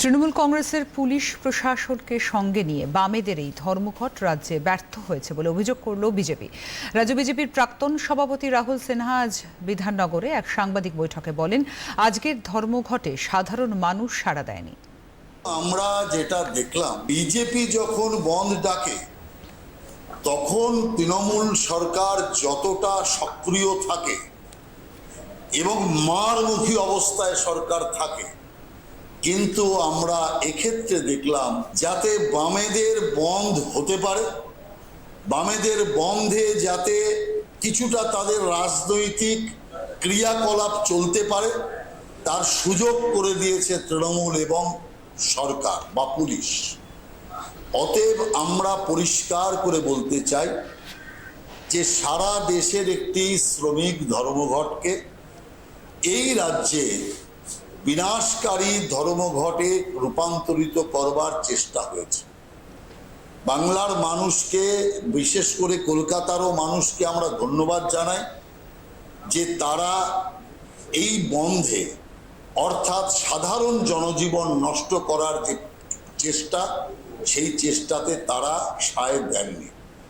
তৃণমূল কংগ্রেসের পুলিশ প্রশাসনকে সঙ্গে নিয়ে বামেদের এই ধর্মঘট রাজ্যে ব্যর্থ হয়েছে বলে অভিযোগ করল বিজেপি। রাজ্য বিজেপির প্রাক্তন সভাপতি রাহুল সিনহা আজ বিধাননগরে এক সাংবাদিক বৈঠকে বলেন, আজকের ধর্মঘটে সাধারণ মানুষ সাড়া দেয়নি। আমরা যেটা দেখলাম, বিজেপি যখন বন্ধ ডাকে, তখন তৃণমূল সরকার যতটা সক্রিয় থাকে এবং মারমুখী অবস্থায় সরকার থাকে কিন্তু আমরা এক্ষেত্রে দেখলাম যাতে বামেদের বন্ধ হতে পারে, বামেদের বন্ধে যাতে কিছুটা তাদের রাজনৈতিক ক্রিয়াকলাপ চলতে পারে, তার সুযোগ করে দিয়েছে তৃণমূল এবং সরকার বা পুলিশ। অতএব আমরা পরিষ্কার করে বলতে চাই যে সারা দেশের একটি শ্রমিক ধর্মঘটকে এই রাজ্যে বিনাশকারী ধর্মঘটে রূপান্তরিত করবার চেষ্টা হয়েছে। বাংলার মানুষকে, বিশেষ করে কলকাতারও মানুষকে আমরা ধন্যবাদ জানাই যে তারা এই বন্ধে, অর্থাৎ সাধারণ জনজীবন নষ্ট করার যে চেষ্টা, সেই চেষ্টাতে তারা সায় দেননি।